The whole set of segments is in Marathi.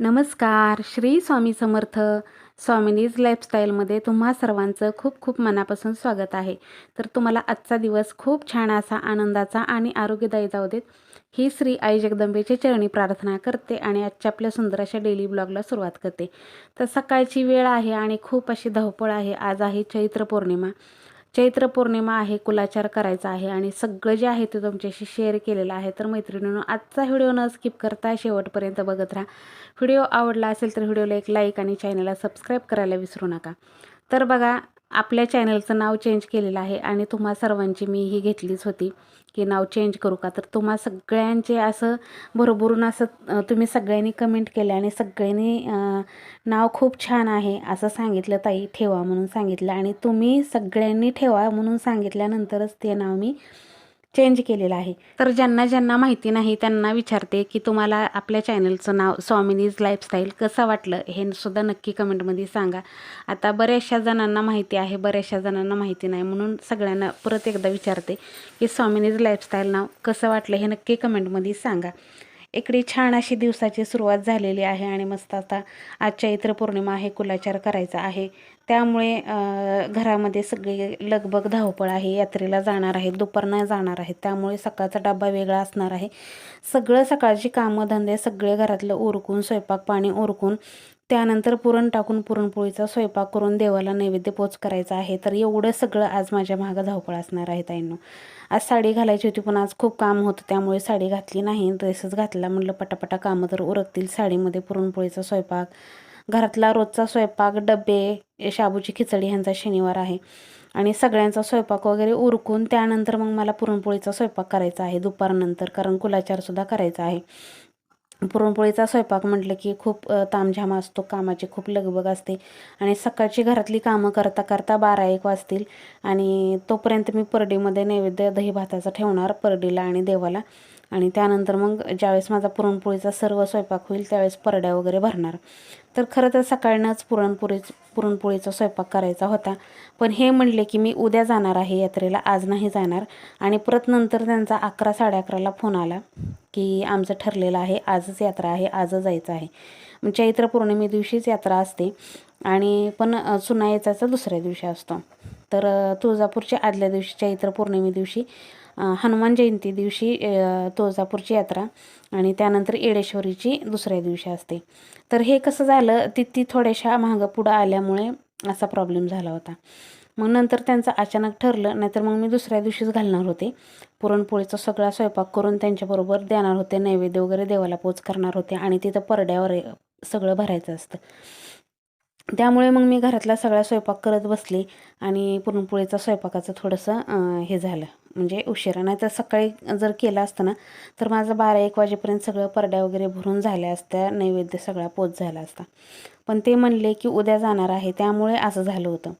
नमस्कार श्री स्वामी समर्थ. स्वामिनीज लाईफस्टाईलमध्ये तुम्हा सर्वांचं खूप खूप मनापासून स्वागत आहे. तर तुम्हाला आजचा दिवस खूप छान असा आनंदाचा आणि आरोग्यदायी जाऊ देत ही श्री आई जगदंबेची चरणी प्रार्थना करते आणि आजच्या आपल्या सुंदर अशा डेली ब्लॉगला सुरुवात करते. तर सकाळची वेळ आहे आणि खूप अशी धावपळ आहे. आज आहे चैत्र पौर्णिमा. चैत्र पौर्णिमा आहे कुलाचार करायचा आहे आणि सगळं जे आहे ते तुमच्याशी शेअर केलेलं आहे. तर मैत्रिणीनं आजचा व्हिडिओ न स्किप करता शेवटपर्यंत बघत राहा. व्हिडिओ आवडला असेल तर व्हिडिओला एक लाईक आणि चॅनलला सबस्क्राईब करायला विसरू नका. तर बघा आपल्या चॅनलचं नाव चेंज केलेलं आहे आणि तुम्हा सर्वांची मी ही घेतलीच होती की नाव चेंज करू का? तर तुम्हा सगळ्यांचे असं भरभरून असं तुम्ही सगळ्यांनी कमेंट केले आणि सगळ्यांनी नाव खूप छान आहे असं सांगितलं ताई ठेवा म्हणून सांगितलं. आणि तुम्ही सगळ्यांनी ठेवा म्हणून सांगितल्यानंतरच ते नाव मी चेंज केलेलं आहे. तर ज्यांना ज्यांना माहिती नाही त्यांना विचारते की तुम्हाला आपल्या चॅनलचं नाव स्वामिनीज लाईफस्टाईल कसं वाटलं? हे सुद्धा नक्की कमेंटमध्ये सांगा. आता बऱ्याचशा जणांना माहिती आहे बऱ्याचशा जणांना माहिती नाही म्हणून सगळ्यांना परत एकदा विचारते की स्वामिनीज लाईफस्टाईल नाव कसं वाटलं हे नक्की कमेंटमध्ये सांगा. इकडे छान अशी दिवसाची सुरुवात झालेली आहे आणि मस्त आता आज चैत्र पौर्णिमा आहे कुलाचार करायचा आहे. त्यामुळे घरामध्ये सगळी लगबग धावपळ आहे यात्रेला जाणार आहेत दुपारनं जाणार आहेत. त्यामुळे सकाळचा डबा वेगळा असणार आहे. सगळं सकाळची कामं धंदे सगळे घरातलं उरकून स्वयंपाक पाणी उरकून त्यानंतर पुरण टाकून पुरणपोळीचा स्वयंपाक करून देवाला नैवेद्य पोच करायचा आहे. तर एवढं सगळं आज माझ्या मागं धावपळ असणार आहे ताईंनो. आज साडी घालायची होती पण आज खूप काम होतं त्यामुळे साडी घातली नाही ड्रेसच घातला म्हटलं पटापटा कामं तर उरकतील. साडीमध्ये पुरणपोळीचा स्वयंपाक घरातला रोजचा स्वयंपाक डबे शाबूची खिचडी ह्यांचा शनिवार आहे. आणि सगळ्यांचा स्वयंपाक वगैरे उरकून त्यानंतर मग मला पुरणपोळीचा स्वयंपाक करायचा आहे दुपारनंतर कारण कुलाचारसुद्धा करायचा आहे. पुरणपोळीचा स्वयंपाक म्हटलं की खूप तामझाम असतो कामाची खूप लगबग असते. आणि सकाळची घरातली कामं करता करता बारा एक वाजतील. आणि तोपर्यंत मी परडीमध्ये नैवेद्य दही भाताचा ठेवणार परडीला आणि देवाला. आणि त्यानंतर मग ज्यावेळेस माझा पुरणपोळीचा सर्व स्वयंपाक होईल त्यावेळेस परड्या वगैरे भरणार. तर खरं तर सकाळनंच पुरणपोळी पुरणपोळीचा स्वयंपाक करायचा होता. पण हे म्हणले की मी उद्या जाणार आहे यात्रेला आज नाही जाणार. आणि परत नंतर त्यांचा अकरा साडे अकराला फोन आला की आमचं ठरलेलं आहे आजच यात्रा आहे आजच जायचं आहे. चैत्र पौर्णिमे दिवशीच यात्रा असते. आणि पण सुना यायचा दुसऱ्या दिवशी असतो. तर तुळजापूरच्या आदल्या दिवशी चैत्र पौर्णिमे दिवशी हनुमान जयंती दिवशी तुळजापूरची यात्रा आणि त्यानंतर येडेश्वरीची दुसऱ्या दिवशी असते. तर हे कसं झालं? ती ती थोड्याशा महाग पुढं आल्यामुळे असा प्रॉब्लेम झाला होता. मग नंतर त्यांचं अचानक ठरलं नाहीतर मग मी दुसऱ्या दिवशीच घालणार होते. पुरणपोळीचा सगळा स्वयंपाक करून त्यांच्याबरोबर देणार होते नैवेद्य वगैरे देवाला पोच करणार होते आणि तिथं परड्यावर सगळं भरायचं असतं. त्यामुळे मग मी घरातला सगळा स्वयंपाक करत बसले आणि पुरणपोळीचा स्वयंपाकाचं थोडंसं हे झालं. म्हणजे उशिरा. नाही तर सकाळी जर केलं असतं ना तर माझं बारा एक वाजेपर्यंत सगळं परड्या वगैरे भरून झाल्या असत्या नैवेद्य सगळा पोच झाला असता. पण ते म्हणले की उद्या जाणार आहे त्यामुळे असं झालं होतं.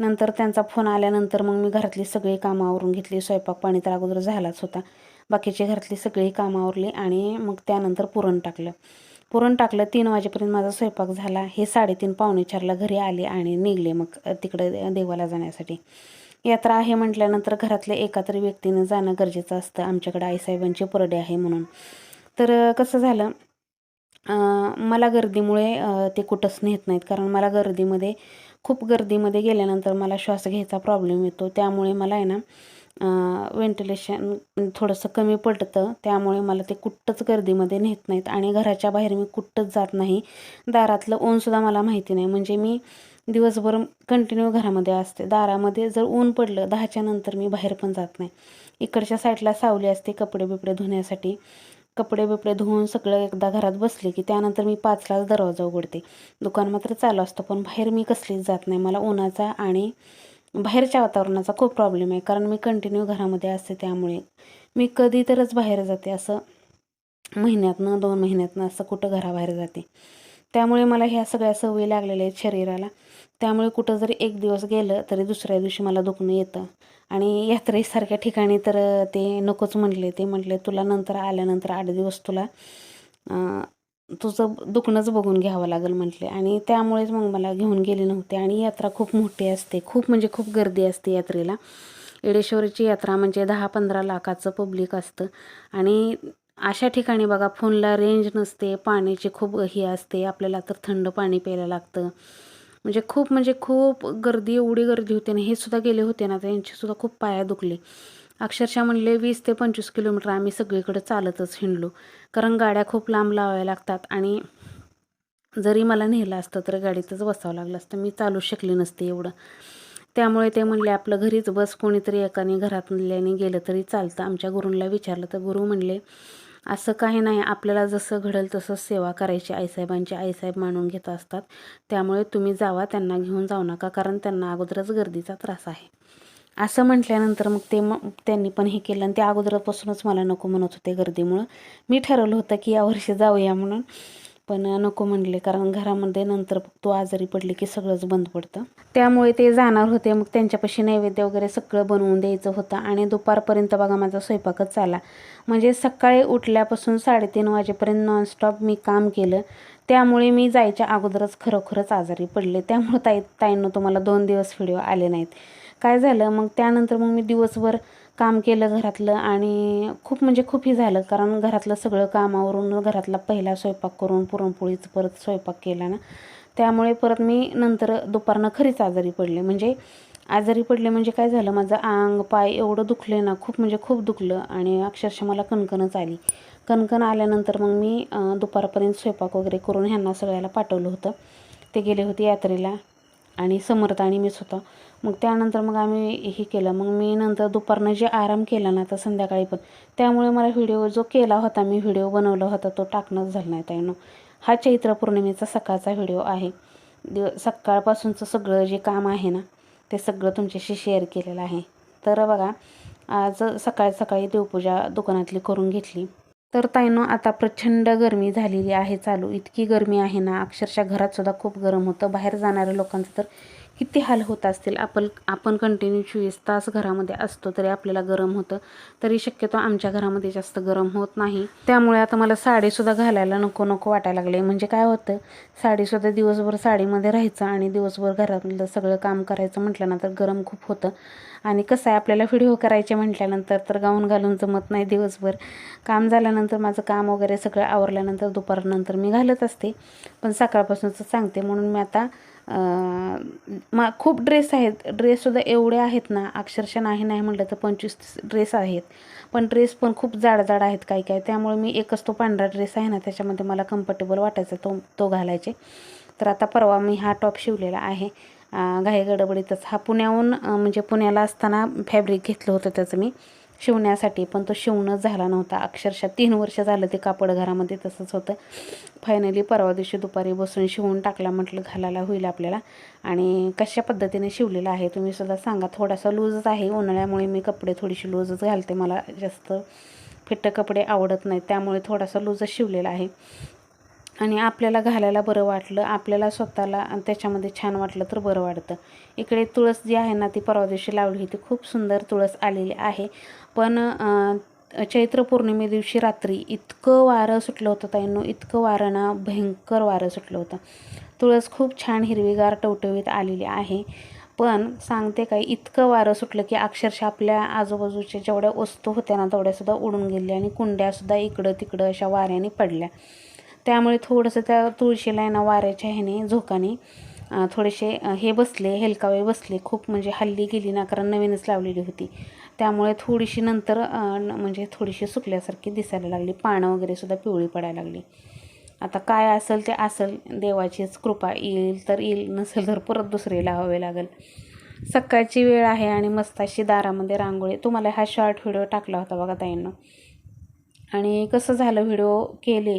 नंतर त्यांचा फोन आल्यानंतर मग मी घरातली सगळी कामं आवरून घेतली स्वयंपाक पाणी तर अगोदर झालाच होता. बाकीची घरातली सगळी कामं आवरली आणि मग त्यानंतर पुरण टाकलं. पुरण टाकलं तीन वाजेपर्यंत माझा स्वयंपाक झाला. हे साडेतीन पावणे चारला घरी आले आणि निघले मग तिकडं देवाला जाण्यासाठी. यात्रा आहे म्हटल्यानंतर घरातल्या एका तरी व्यक्तीनं जाणं गरजेचं असतं. आमच्याकडे आईसाहेबांचे परडे आहे म्हणून. तर कसं झालं मला गर्दीमुळे ते कुठंच नेत नाहीत. कारण मला गर्दीमध्ये खूप गर्दीमध्ये गेल्यानंतर मला श्वास घ्यायचा प्रॉब्लेम येतो. त्यामुळे मला आहे ना व्हेंटिलेशन थोडंसं कमी पडतं. त्यामुळे मला ते कुठंच गर्दीमध्ये नेत नाहीत. आणि घराच्या बाहेर मी कुठंच जात नाही. दारातलं ऊनसुद्धा मला माहिती नाही. म्हणजे मी दिवसभर कंटिन्यू घरामध्ये असते. दारामध्ये जर ऊन पडलं दहाच्या नंतर मी बाहेर पण जात नाही. इकडच्या साईडला सावली असते कपडे बिपडे धुण्यासाठी. कपडे बिपडे धुवून सगळं एकदा घरात बसले की त्यानंतर मी पाचलाच दरवाजा उघडते. दुकान मात्र चालू असतं पण बाहेर मी कसलीच जात नाही. मला उन्हाचा आणि बाहेरच्या वातावरणाचा खूप प्रॉब्लेम आहे. कारण मी कंटिन्यू घरामध्ये असते त्यामुळे. मी कधी तरच बाहेर जाते असं महिन्यातनं दोन महिन्यातनं असं कुठं घराबाहेर जाते. त्यामुळे मला ह्या सगळ्या सवयी लागलेल्या आहेत शरीराला. त्यामुळे कुठं जरी एक दिवस गेलं तरी दुसऱ्या दिवशी मला दुखणं येतं. आणि यात्रेसारख्या ठिकाणी तर ते नकोच म्हटले ते म्हटले तुला नंतर आल्यानंतर आठ दिवस तुला तुझं दुखणंच बघून घ्यावं लागेल म्हटले. आणि त्यामुळेच मग मला घेऊन गेले नव्हते. आणि यात्रा खूप मोठी असते. खूप म्हणजे खूप गर्दी असते यात्रेला. येडेश्वरीची यात्रा म्हणजे दहा पंधरा लाखाचं पब्लिक असतं. आणि अशा ठिकाणी बघा फोनला रेंज नसते पाण्याची खूप हे असते. आपल्याला तर थंड पाणी प्यायला लागतं. म्हणजे खूप म्हणजे खूप गर्दी एवढी गर्दी होती ना हे सुद्धा गेले होते ना त्यांची खूप पाया दुखले. अक्षरशः म्हणले वीस ते पंचवीस किलोमीटर आम्ही सगळीकडे चालतच हिंडलो. कारण गाड्या खूप लांब लावाव्या लागतात आणि जरी मला नेलं असतं तर गाडीतच बसावं लागलं असतं. मी चालू शकले नसते एवढं. त्यामुळे ते म्हणले आपलं घरीच बस कोणीतरी एकाने घरातल्याने गेलं तरी चालतं. आमच्या गुरूंना विचारलं तर गुरु म्हणले असं काही नाही. आपल्याला जसं घडेल तसं सेवा करायची. आईसाहेबांची आईसाहेब मानून घेत असतात. त्यामुळे तुम्ही जावा त्यांना घेऊन जाऊ नका कारण त्यांना अगोदरच गर्दीचा त्रास आहे. असं म्हटल्यानंतर मग ते मग त्यांनी पण हे केलं आणि ते अगोदरपासूनच मला नको म्हणत होते गर्दीमुळं. मी ठरवलं होतं की यावर्षी जाऊया म्हणून. पण नको म्हणले कारण घरामध्ये नंतर तो आजारी पडले की सगळंच बंद पडतं. त्यामुळे ते जाणार होते मग त्यांच्यापाशी नैवेद्य वगैरे सगळं बनवून द्यायचं होतं आणि दुपारपर्यंत बघा माझा स्वयंपाकच चाला म्हणजे सकाळी उठल्यापासून साडेतीन वाजेपर्यंत नॉनस्टॉप मी काम केलं. त्यामुळे मी जायच्या अगोदरच खरोखरच आजारी पडले. त्यामुळे ताई ताईंनो तुम्हाला दोन दिवस व्हिडिओ आले नाहीत. काय झालं? मग त्यानंतर मग मी दिवसभर काम केलं घरातलं आणि खूप म्हणजे खूप हे झालं. कारण घरातलं सगळं कामावरून घरातला पहिला स्वयंपाक करून पुरणपोळीचं परत स्वयंपाक केला ना. त्यामुळे परत मी नंतर दुपारनं खरीच आजारी पडले. म्हणजे आजारी पडले म्हणजे काय झालं? माझं अंग पाय एवढं दुखले ना खूप म्हणजे खूप दुखलं आणि अक्षरशः मला कणकणच आली. कणकण आल्यानंतर मग मी दुपारपर्यंत स्वयंपाक वगैरे करून ह्यांना सगळ्याला पाठवलं होतं. ते गेले होते यात्रेला. आणि समर्थ आणि मीच होतं. मग त्यानंतर मग आम्ही हे केलं. मग मी नंतर दुपारनं जे आराम केला ना तर संध्याकाळी पण त्यामुळे मला व्हिडिओ जो केला होता मी व्हिडिओ बनवला होता तो टाकणंच झाला नाही त्यानं हा चैत्र पौर्णिमेचा सकाळचा व्हिडिओ आहे. दिव सकाळपासूनचं सगळं जे काम आहे ना ते सगळं तुमच्याशी शेअर केलेलं आहे. तर बघा आज सकाळी सकाळी देवपूजा दुकानातली करून घेतली. तर ताईनो आता प्रचंड गरमी झालेली आहे चालू. इतकी गरमी आहे ना अक्षरशः घरातसुद्धा खूप गरम होतं. बाहेर जाणाऱ्या लोकांचं तर किती हाल होत असतील. आपण आपण कंटिन्यू चोवीस तास घरामध्ये असतो तरी आपल्याला गरम होतं. तरी शक्यतो आमच्या घरामध्ये जास्त गरम होत नाही. त्यामुळे आता मला साडीसुद्धा घालायला नको नको वाटायला लागले. म्हणजे काय होतं साडीसुद्धा दिवसभर साडीमध्ये राहायचं आणि दिवसभर घरातलं सगळं काम करायचं म्हटल्यानंतर गरम खूप होतं. आणि कसं आहे आपल्याला व्हिडिओ करायचे म्हटल्यानंतर तर गाऊन घालून जमत नाही दिवसभर. काम झाल्यानंतर माझं काम वगैरे सगळं आवरल्यानंतर दुपारनंतर मी घालत असते. पण सकाळपासूनच सांगते. म्हणून मी आता मा खूप ड्रेस आहेत. ड्रेससुद्धा एवढे आहेत ना अक्षरशः नाही नाही म्हटलं तर पंचवीस ड्रेस आहेत. पण ड्रेस पण खूप जाड जाड आहेत काही काय त्यामुळे मी एकच तो पांढरा ड्रेस आहे ना त्याच्यामध्ये मला कम्फर्टेबल वाटायचा तो तो घालायचे. तर आता परवा मी हा टॉप शिवलेला आहे. घाई गडबडीतच. हा पुण्याहून म्हणजे पुण्याला असताना फॅब्रिक घेतलं होतं त्याचं मी. शिवण्यासाठी पण तो शिवणंच झाला नव्हता. अक्षरशः तीन वर्ष झालं ते कापड घरामध्ये तसंच होतं. फायनली परवा दिवशी दुपारी बसून शिवून टाकला म्हटलं घालायला होईल आपल्याला. आणि कशा पद्धतीने शिवलेला आहे तुम्ही सुद्धा सांगा. थोडासा लूजच आहे. उन्हाळ्यामुळे मी कपडे थोडीशी लूजच घालते. मला जास्त फिट्ट कपडे आवडत नाहीत त्यामुळे थोडासा लूजच शिवलेला आहे. आणि आपल्याला घालायला बरं वाटलं आपल्याला स्वतःला त्याच्यामध्ये छान वाटलं तर बरं वाटतं. इकडे तुळस जी आहे ना ती परवा दिवशी लावली होती. खूप सुंदर तुळस आलेली आहे. पण चैत्र पौर्णिमे दिवशी रात्री इतकं वारं सुटलं होतं ताईंनो इतकं वारं ना भयंकर वारं सुटलं होतं. तुळस खूप छान हिरवीगार टवटवीत आलेली आहे. पण सांगते काय इतकं वारं सुटलं की अक्षरशः आपल्या आजूबाजूच्या जेवढ्या वस्तू होत्या ना तेवढ्यासुद्धा उडून गेल्या आणि कुंड्यासुद्धा इकडं तिकडं अशा वाऱ्याने पडल्या. त्यामुळे थोडंसं त्या तुळशीला ना वाऱ्याच्या ह्याने झोकाने थोडेसे हे बसले हेलकावे बसले खूप म्हणजे हल्ली गेली ना कारण नवीनच लावलेली होती. त्यामुळे थोडीशी नंतर म्हणजे थोडीशी सुकल्यासारखी दिसायला लागली पानं वगैरे सुद्धा पिवळी पडायला लागली. आता काय असेल ते असेल देवाचीच कृपा येईल तर येईल नसेल तर परत दुसरे लावावे लागेल. सकाळची वेळ आहे आणि मस्त अशी दारामध्ये रांगोळी. तुम्हाला हा शॉर्ट व्हिडिओ टाकला होता बघा ताईंना. आणि कसं झालं व्हिडिओ केले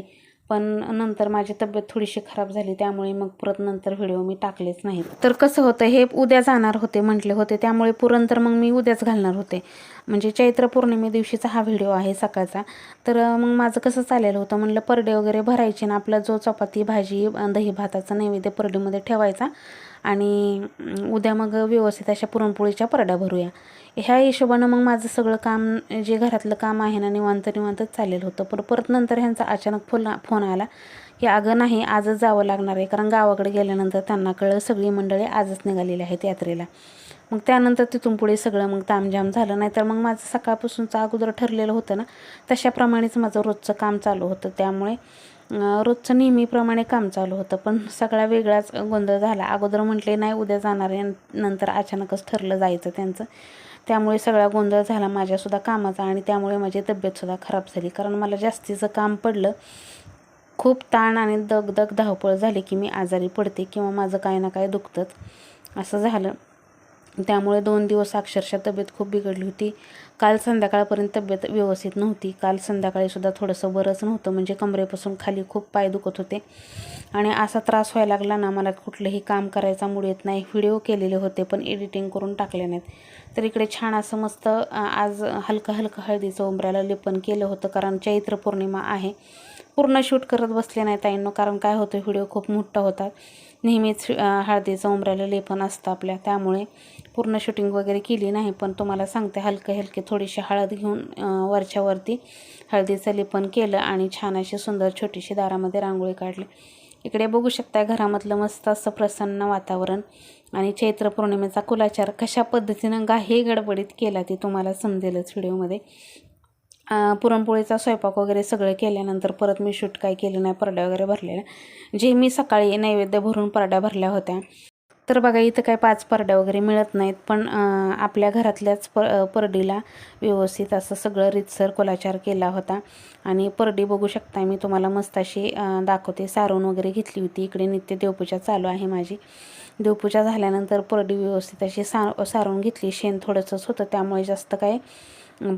पण नंतर माझी तब्येत थोडीशी खराब झाली त्यामुळे मग परत नंतर व्हिडिओ मी टाकलेच नाहीत. तर कसं होतं हे उद्या जाणार होते म्हटले होते त्यामुळे पुरण तर मग मी उद्याच घालणार होते. म्हणजे चैत्र पौर्णिमे दिवशीचा हा व्हिडिओ आहे सकाळचा. तर मग माझं कसं चालेलं होतं म्हणलं परडे वगैरे भरायचे ना आपला जो चपाती भाजी दही भाताचा नैवेद्य परडीमध्ये ठेवायचा आणि उद्या मग व्यवस्थित अशा पुरणपोळीच्या परड्या भरूया. ह्या हिशोबानं मग माझं सगळं काम जे घरातलं काम आहे ना निवांत निवांतच चाललेलं होतं. पण परत नंतर ह्यांचा अचानक फोन फोन आला की अगं नाही आजच जावं लागणार आहे. कारण गावाकडे गेल्यानंतर त्यांना कळलं सगळी मंडळी आजच निघालेली आहेत यात्रेला. मग त्यानंतर तिथून पुढे सगळं मग तामझाम झालं. नाही तर मग माझं सकाळपासूनचं अगोदर ठरलेलं होतं ना तशाप्रमाणेच माझं रोजचं काम चालू होतं. त्यामुळे रोजचं नेहमीप्रमाणे काम चालू होतं. पण सगळा वेगळाच गोंधळ झाला. अगोदर म्हटले नाही उद्या जाणार आहे. नंतर अचानकच ठरलं जायचं त्यांचं. त्यामुळे सगळा गोंधळ झाला. माझ्यासुद्धा कामाचा आणि त्यामुळे माझी तब्येतसुद्धा खराब झाली. कारण मला जास्तीचं काम पडलं. खूप ताण आणि दगदग धावपळ झाली की मी आजारी पडते किंवा माझं काही ना काही दुखतंच. असं झालं. त्यामुळे दोन दिवस अक्षरशः तब्येत खूप बिघडली होती. काल संध्याकाळपर्यंत तब्येत व्यवस्थित नव्हती. काल संध्याकाळीसुद्धा थोडंसं बरंच नव्हतं. म्हणजे कमरेपासून खाली खूप पाय दुखत होते. आणि असा त्रास व्हायला लागला ना मला कुठलंही काम करायचा मूड येत नाही. व्हिडिओ केलेले होते पण एडिटिंग करून टाकले नाहीत. तर इकडे छान असं मस्त आज हलकं हलकं हळदीचं उंबऱ्याला लेपन केलं होतं कारण चैत्र पौर्णिमा आहे. पूर्ण शूट करत बसले नाही ताईंनो कारण काय होतं व्हिडिओ खूप मोठा होता. नेहमीच हळदीचं उमऱ्याला लेपन असतं आपल्या. त्यामुळे पूर्ण शूटिंग वगैरे केली नाही पण तुम्हाला सांगते हलके हलके थोडीशी हळद घेऊन वरच्यावरती हळदीचं लेपन केलं आणि छान अशी सुंदर छोटीशी दारामध्ये रांगोळी काढली. इकडे बघू शकता घरामधलं मस्त असं प्रसन्न वातावरण आणि चैत्र पौर्णिमेचा कुलाचार कशा पद्धतीनं गाही गडबडीत केला ते तुम्हाला समजेलच व्हिडिओमध्ये पुरणपोळीचा स्वयंपाक वगैरे सगळं केल्यानंतर परत मी शूट काय केलं नाही परड्या वगैरे भरलेल्या जे मी सकाळी नैवेद्य भरून परड्या भरल्या होत्या. तर बघा इथं काय पाच परड्या वगैरे मिळत नाहीत पण आपल्या घरातल्याच प परडीला व्यवस्थित असं सगळं रितसर कोलाचार केला होता. आणि परडी बघू शकता मी तुम्हाला मस्त अशी दाखवते. सारून वगैरे घेतली होती. इकडे नित्य देवपूजा चालू आहे माझी. देवपूजा झाल्यानंतर परडी व्यवस्थित अशी सा सारून घेतली. शेण थोडंसंच होतं त्यामुळे जास्त काय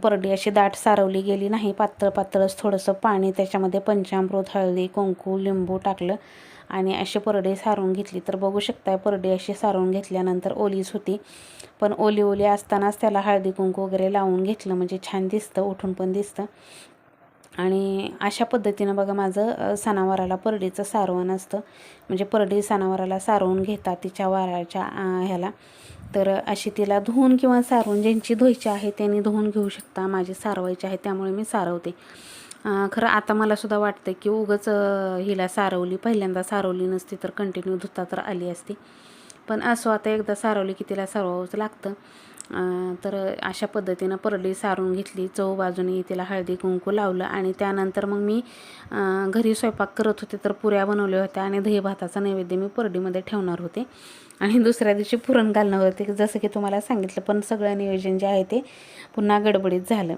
परडी अशी दाट सारवली गेली नाही. पातळ पातळच थोडंसं पाणी त्याच्यामध्ये पंचामृत हळदी कुंकू लिंबू टाकलं आणि अशी परडी सारवून घेतली. तर बघू शकताय परडी अशी सारून घेतल्यानंतर ओलीच होती. पण ओली ओली असतानाच त्याला हळदी कुंकू वगैरे लावून घेतलं. म्हणजे छान दिसतं उठून पण दिसतं. आणि अशा पद्धतीनं बघा माझं सणावाराला परडीचं सारवण असतं. म्हणजे परडी सणावाराला सारवून घेतात तिच्या वाराच्या ह्याला. तर अशी तिला धुवून किंवा सारवून ज्यांची धुवायची आहे त्यांनी धुवून घेऊ शकता माझी सारवायची आहे त्यामुळे मी सारवते. खरं आता मला सुद्धा वाटतं की उगच हिला सारवली पहिल्यांदा सारवली नसती तर कंटिन्यू धुता तर आली असती. पण असो आता एकदा सारवली की तिला सारवावंच लागतं. तर अशा पद्धतीनं परडी सारून घेतली. चव बाजूने तिला हळदी कुंकू लावलं आणि त्यानंतर मग मी घरी स्वयंपाक करत होते तर पुऱ्या बनवल्या होत्या आणि दही भाताचा नैवेद्य मी परडीमध्ये ठेवणार होते. आणि दुसऱ्या दिवशी पुरण घालणार होते. जसं की तुम्हाला सांगितलं पण सगळं नियोजन जे आहे ते पुन्हा गडबडीत झालं.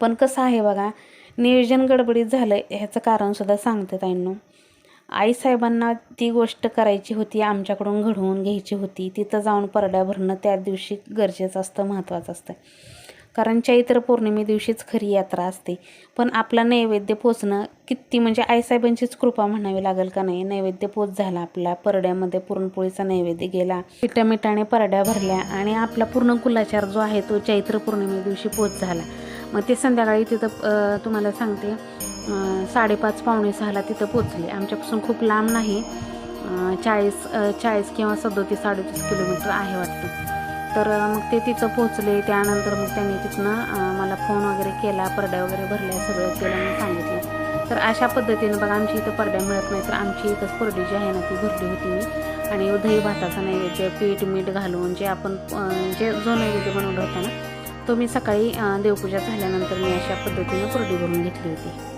पण कसं आहे बघा नियोजन गडबडीत झालं ह्याचं कारणसुद्धा सांगते ताईंनो. आईसाहेबांना ती गोष्ट करायची होती आमच्याकडून घडवून घ्यायची होती. तिथं जाऊन परड्या भरणं त्या दिवशी गरजेचं असतं महत्त्वाचं असतं. कारण चैत्र पौर्णिमे दिवशीच खरी यात्रा असते. पण आपला नैवेद्य पोचणं किती म्हणजे आईसाहेबांचीच कृपा म्हणावी लागेल का नाही? नैवेद्य पोच झाला आपला. परड्यामध्ये पुरणपोळीचा नैवेद्य गेला. पिठामिठाने परड्या भरल्या आणि आपला पूर्ण कुलाचार जो आहे तो चैत्र पौर्णिमे दिवशी पोच झाला. मग ते संध्याकाळी तिथं तुम्हाला सांगते. साडेपाच पावणे सहाला तिथं पोचले आमच्यापासून खूप लांब नाही. चाळीस चाळीस किंवा सदोतीस साडेतीस किलोमीटर आहे वाटतं. तर मग ते तिथं पोचले त्यानंतर मग त्यांनी तिथनं मला फोन वगैरे केला. परड्या वगैरे भरल्या सगळं केलं मी सांगितलं. तर अशा पद्धतीनं बघा आमची इथं परड्या मिळत नाही तर आमची इथंच परडी जी आहे ना ती भरली होती मी. आणि दही भाताचा नैवेद्य पीठ मीठ घालून जे आपण जे जो नैवेद्य बनवला होता ना तो मी सकाळी देवपूजा झाल्यानंतर मी अशा पद्धतीनं परडी भरून घेतली होती.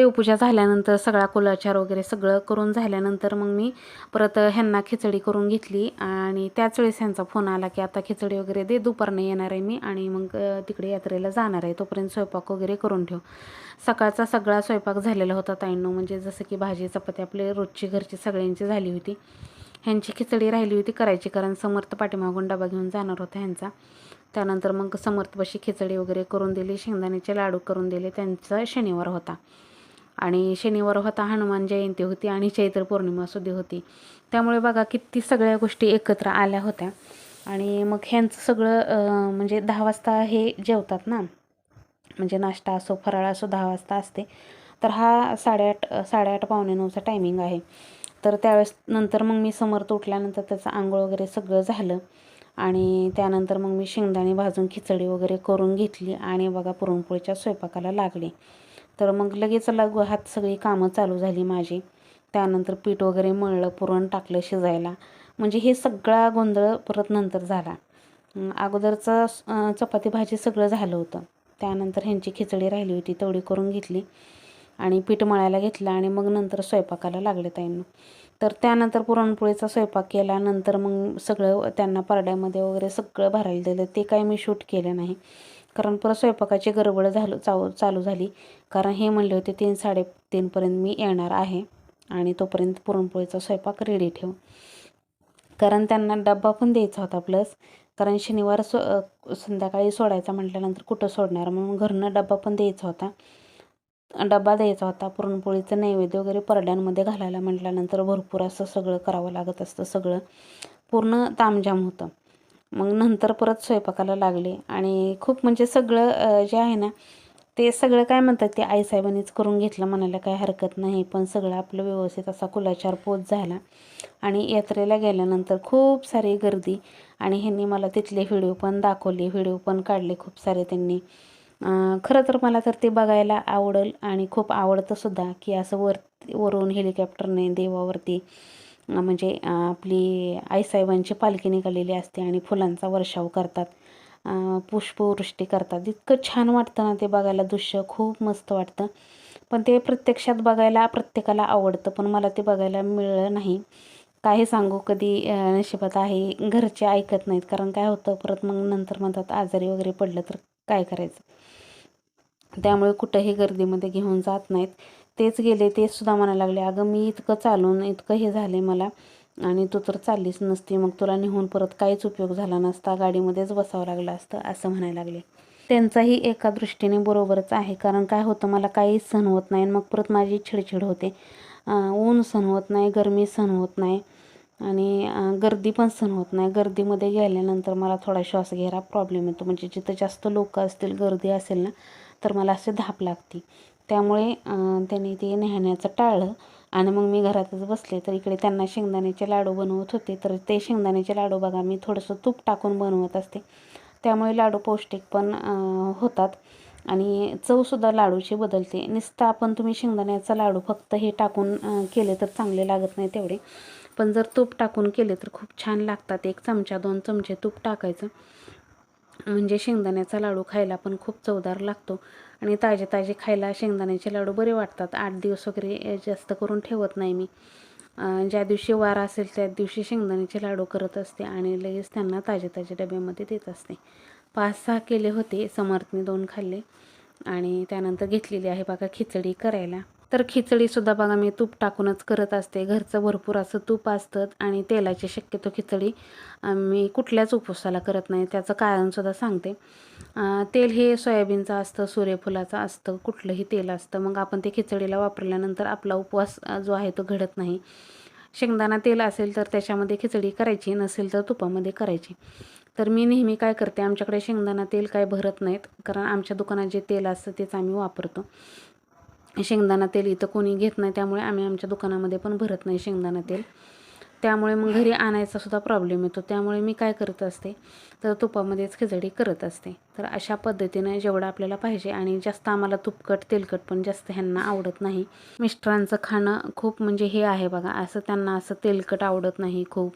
देवपूजा झाल्यानंतर सगळा कुलाचार वगैरे सगळं करून झाल्यानंतर मग मी परत ह्यांना खिचडी करून घेतली. आणि त्याच वेळेस ह्यांचा फोन आला की आता खिचडी वगैरे दे दुपारनं येणार आहे मी आणि मग तिकडे यात्रेला जाणार आहे. तोपर्यंत स्वयंपाक वगैरे करून ठेव. सकाळचा सगळा स्वयंपाक झालेला होता ताईंनो. म्हणजे जसं की भाजी चपाती आपले रोजची घरची सगळ्यांची झाली होती. ह्यांची खिचडी राहिली होती करायची कारण समर्थ पाठीमागून डबा घेऊन जाणार होता ह्यांचा. त्यानंतर मग समर्थपाशी खिचडी वगैरे करून दिली. शेंगदाण्याचे लाडू करून दिले. त्यांचा शनिवार होता. आणि शनिवार होता हनुमान जयंती होती आणि चैत्र पौर्णिमा सुद्धा होती. त्यामुळे बघा किती सगळ्या गोष्टी एकत्र आल्या होत्या. आणि मग ह्यांचं सगळं म्हणजे दहा वाजता हे जेवतात ना? म्हणजे नाश्ता असो फराळ असो दहा वाजता असते. तर हा साडेआठ साडेआठ पावणे नऊचा टायमिंग आहे. तर त्यावेळेस नंतर मग मी समर्थ उठल्यानंतर त्याचं आंघोळ वगैरे सगळं झालं. आणि त्यानंतर मग मी शेंगदाणे भाजून खिचडी वगैरे करून घेतली आणि बघा पुरणपोळीच्या स्वयंपाकाला लागली. तर मग लगेच लागू हात सगळी कामं चालू झाली माझी. त्यानंतर पीठ वगैरे मळलं पुरण टाकलं शिजायला. म्हणजे हे सगळा गोंधळ परत नंतर झाला. अगोदरचं चपाती भाजी सगळं झालं होतं. त्यानंतर ह्यांची खिचडी राहिली होती तेवढी करून घेतली आणि पीठ मळायला घेतलं आणि मग नंतर स्वयंपाकाला लागले ताईंना. तर त्यानंतर पुरणपोळीचा स्वयंपाक केला नंतर मग सगळं त्यांना परड्यामध्ये वगैरे सगळं भरायला दिलं. ते काही मी शूट केलं नाही. कारण परत स्वयंपाकाची गडबड झालं चालू चालू झाली. कारण हे म्हणले होते तीन साडेतीनपर्यंत मी येणार आहे आणि तोपर्यंत पुरणपोळीचा स्वयंपाक रेडी ठेव. कारण त्यांना डब्बा पण द्यायचा होता प्लस कारण शनिवार सो संध्याकाळी सोडायचा म्हटल्यानंतर कुठं सोडणार? म्हणून घरनं डब्बा पण द्यायचा होता. डब्बा द्यायचा होता पुरणपोळीचं नैवेद्य वगैरे परड्यांमध्ये घालायला म्हटल्यानंतर भरपूर असं सगळं करावं लागत असतं सगळं पूर्ण तामजाम होतं. मग नंतर परत स्वयंपाकाला लागले. आणि खूप म्हणजे सगळं जे आहे ना ते सगळं काय म्हणतात ते आईसाहेबांनीच करून घेतलं म्हणायला काही हरकत नाही. पण सगळं आपलं व्यवस्थित असा कुलाचार पोच झाला. आणि यात्रेला गेल्यानंतर खूप सारी गर्दी. आणि ह्यांनी मला तिथले व्हिडिओ पण दाखवले. व्हिडिओ पण काढले खूप सारे त्यांनी. खरं तर मला तर ते बघायला आवडेल. आणि खूप आवडतंसुद्धा की असं वर वरून हेलिकॉप्टरने देवावरती म्हणजे आपली आईसाहेबांची पालखी निघालेली असते आणि फुलांचा वर्षाव करतात. पुष्पवृष्टी करतात. इतकं छान वाटतं ना ते बघायला. दृश्य खूप मस्त वाटतं. पण ते प्रत्यक्षात बघायला प्रत्येकाला आवडतं. पण मला ते बघायला मिळलं नाही. काही सांगू कधी नशिबात आहे घरचे ऐकत नाहीत. कारण काय होतं परत मग नंतर म्हणतात आजारी वगैरे पडलं तर काय करायचं? त्यामुळे कुठंही गर्दीमध्ये घेऊन जात नाहीत. तेच गेले तेच सुद्धा म्हणायला लागले अगं मी इतकं चालून इतकं हे झाले मला आणि तू तर चाललीच नसती मग तुला निघून परत काहीच उपयोग झाला नसता गाडीमध्येच बसावं लागलं असतं असं म्हणायला लागले. त्यांचाही एका दृष्टीने बरोबरच आहे कारण काय होतं मला काहीच सहन होत नाही आणि मग परत माझी चिडचिड होते. ऊन सहन होत नाही गरमी सहन होत नाही आणि गर्दी पण सहन होत नाही. गर्दीमध्ये गेल्यानंतर मला थोडा श्वास घ्यायला प्रॉब्लेम येतो. म्हणजे जिथं जास्त लोक असतील गर्दी असेल ना तर मला असे धाप लागते त्यामुळे त्यांनी ते नेहण्याचं टाळलं. आणि मग मी घरातच बसले. तर इकडे त्यांना शेंगदाण्याचे लाडू बनवत होते. तर ते शेंगदाण्याचे लाडू बघा मी थोडंसं तूप टाकून बनवत असते. त्यामुळे लाडू पौष्टिक पण होतात. आणि चवसुद्धा लाडूची बदलते. नुसतं आपण तुम्ही शेंगदाण्याचा लाडू फक्त हे टाकून केले तर चांगले लागत नाही तेवढे. पण जर तूप टाकून केले तर खूप छान लागतात. एक चमचा दोन चमचे तूप टाकायचं. म्हणजे शेंगदाण्याचा लाडू खायला पण खूप चवदार लागतो. आणि ताजे ताजे खायला शेंगदाण्याचे लाडू बरे वाटतात. आठ दिवस वगैरे जास्त करून ठेवत नाही मी. ज्या दिवशी वार असेल त्या दिवशी शेंगदाण्याचे लाडू करत असते आणि लगेच त्यांना ताजे ताजे डब्यामध्ये देत असते. पाच सहा केले होते समर्थने दोन खाल्ले आणि त्यानंतर घेतलेली आहे बघा खिचडी करायला. तर खिचडीसुद्धा बघा मी तूप टाकूनच करत असते. घरचं भरपूर असं तूप असतं आणि तेलाची शक्यतो खिचडी मी कुठल्याच उपवासाला करत नाही. त्याचं कारणसुद्धा सांगते. तेल हे सोयाबीनचं असतं सूर्यफुलाचं असतं कुठलंही तेल असतं. मग आपण ते खिचडीला वापरल्यानंतर आपला उपवास जो आहे तो घडत नाही. शेंगदाणा तेल असेल तर त्याच्यामध्ये खिचडी करायची नसेल तर तुपामध्ये करायची. तर मी नेहमी काय करते आमच्याकडे शेंगदाणा तेल काय भरत नाहीत कारण आमच्या दुकानात जे तेल असतं तेच आम्ही वापरतो. शेंगदाणा तेल इथं कोणी घेत नाही त्यामुळे आम्ही आमच्या दुकानामध्ये पण भरत नाही शेंगदाणा तेल. त्यामुळे मग घरी आणायचा सुद्धा प्रॉब्लेम येतो. त्यामुळे मी काय करत असते तर तुपामध्येच खिचडी करत असते. तर अशा पद्धतीने जेवढं आपल्याला पाहिजे आणि जास्त आम्हाला तुपकट तेलकट पण जास्त ह्यांना आवडत नाही. मिस्टरांचं खाणं खूप म्हणजे हे आहे बघा असं त्यांना असं तेलकट आवडत नाही खूप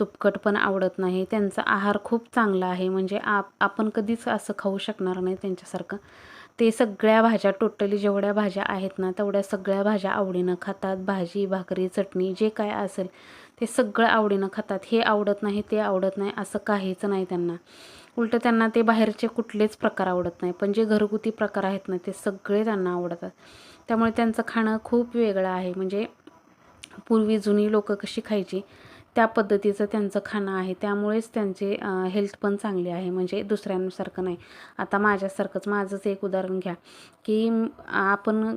तुपकट पण आवडत नाही. त्यांचा आहार खूप चांगला आहे म्हणजे आप आपण कधीच असं खाऊ शकणार नाही त्यांच्यासारखं. ते सगळ्या भाज्या टोटली जेवढ्या भाज्या आहेत ना तेवढ्या सगळ्या भाज्या आवडीनं खातात. भाजी भाकरी चटणी जे काय असेल ते सगळं आवडीनं खातात. हे आवडत नाही ते आवडत नाही असं काहीच नाही त्यांना. उलटं त्यांना ते बाहेरचे कुठलेच प्रकार आवडत नाही. पण जे घरगुती प्रकार आहेत ना ते सगळे त्यांना आवडतात. त्यामुळे त्यांचं खाणं खूप वेगळं आहे. म्हणजे पूर्वी जुनी लोकं कशी खायची? त्या पद्धतीचं त्यांचं खाणं आहे. त्यामुळेच त्यांचे हेल्थ पण चांगली आहे. म्हणजे दुसऱ्यांसारखं नाही. आता माझ्यासारखंच माझंच एक उदाहरण घ्या. की आपण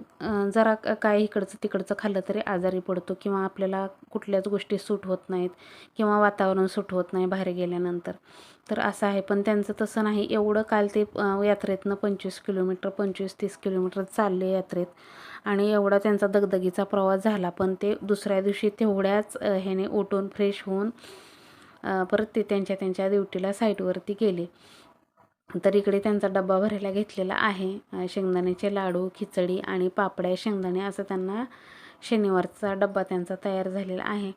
जरा काय इकडचं तिकडचं खाल्लं तरी आजारी पडतो किंवा आपल्याला कुठल्याच गोष्टी सूट होत नाहीत किंवा वातावरण सूट होत नाही बाहेर गेल्यानंतर. तर असं आहे. पण त्यांचं तसं नाही. एवढं काल ते यात्रेतनं पंचवीस किलोमीटर पंचवीस तीस किलोमीटर चालले यात्रेत. आणि एवढा त्यांचा दगदगीचा प्रवास झाला. पण ते दुसऱ्या दिवशी तेवढ्याच ह्याने उठून फ्रेश होऊन परत ते त्यांच्या त्यांच्या ड्युटीला साईटवरती गेले. तर इकडे त्यांचा डब्बा भरायला घेतलेला आहे. शेंगदाण्याचे लाडू खिचडी आणि पापड्या शेंगदाणे असं त्यांना शनिवारचा डब्बा त्यांचा तयार झालेला आहे.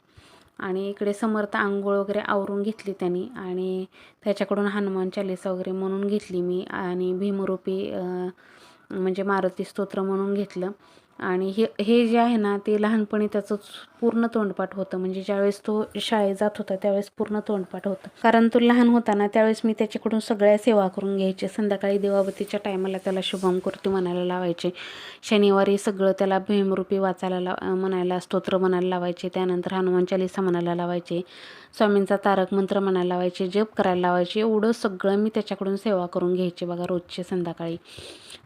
आणि इकडे समर्थ आंघोळ वगैरे आवरून घेतली त्यांनी आणि त्याच्याकडून हनुमान चालिसा वगैरे म्हणून घेतली मी. आणि भीमरूपी म्हणजे मारुती स्तोत्र म्हणून घेतलं. आणि हे हे जे आहे ना ते लहानपणी त्याचं पूर्ण तोंडपाठ होतं. म्हणजे ज्यावेळेस तो शाळेत जात होता त्यावेळेस पूर्ण तोंडपाठ होतं. कारण तो लहान होता ना त्यावेळेस मी त्याच्याकडून सगळ्या सेवा करून घ्यायचे. संध्याकाळी देवाबतीच्या टायमाला त्याला शुभम कुर्ती म्हणायला लावायचे. शनिवारी सगळं त्याला भीमरूपी वाचायला ला म्हणायला स्तोत्र म्हणायला लावायचे. त्यानंतर हनुमान चालिसा म्हणायला लावायचे. स्वामींचा तारक मंत्र म्हणायला लावायचे. जप करायला लावायचे. एवढं सगळं मी त्याच्याकडून सेवा करून घ्यायचे बघा रोजचे संध्याकाळी.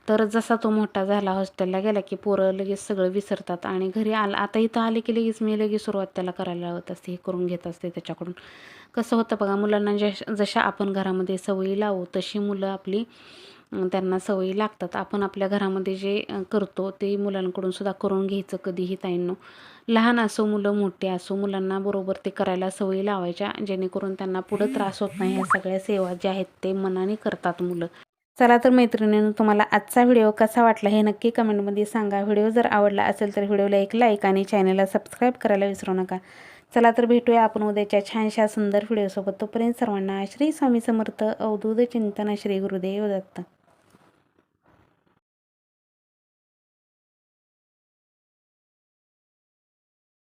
तर जसा तो मोठा झाला हॉस्टेलला गेला की पोरं लगेच सगळं विसरतात आणि घरी आला आता इथं आले की लगेच मी लगेच सुरुवात त्याला करायला लावत असते हे करून घेत असते त्याच्याकडून. कसं होतं बघा मुलांना जश जशा आपण घरामध्ये सवयी लावू तशी मुलं आपली त्यांना सवयी लागतात. आपण आपल्या घरामध्ये जे करतो ते मुलांकडून सुद्धा करून घ्यायचं कधीही ताईंनो. लहान असो मुलं मोठे असो मुलांना बरोबर ते करायला सवयी लावायच्या जेणेकरून त्यांना पुढं त्रास होत नाही. ह्या सगळ्या सेवा ज्या आहेत ते मनाने करतात मुलं. चला तर मैत्रिणीनं तुम्हाला आजचा व्हिडिओ कसा वाटला हे नक्की कमेंटमध्ये सांगा. व्हिडिओ जर आवडला असेल तर व्हिडिओला एक लाईक आणि चॅनलला सबस्क्राईब करायला विसरू नका. चला तर भेटूया आपण उद्याच्या छानशा सुंदर व्हिडिओसोबत. तोपर्यंत सर्वांना श्री स्वामी समर्थ अवधूत चिंतन श्री गुरुदेव दत्त.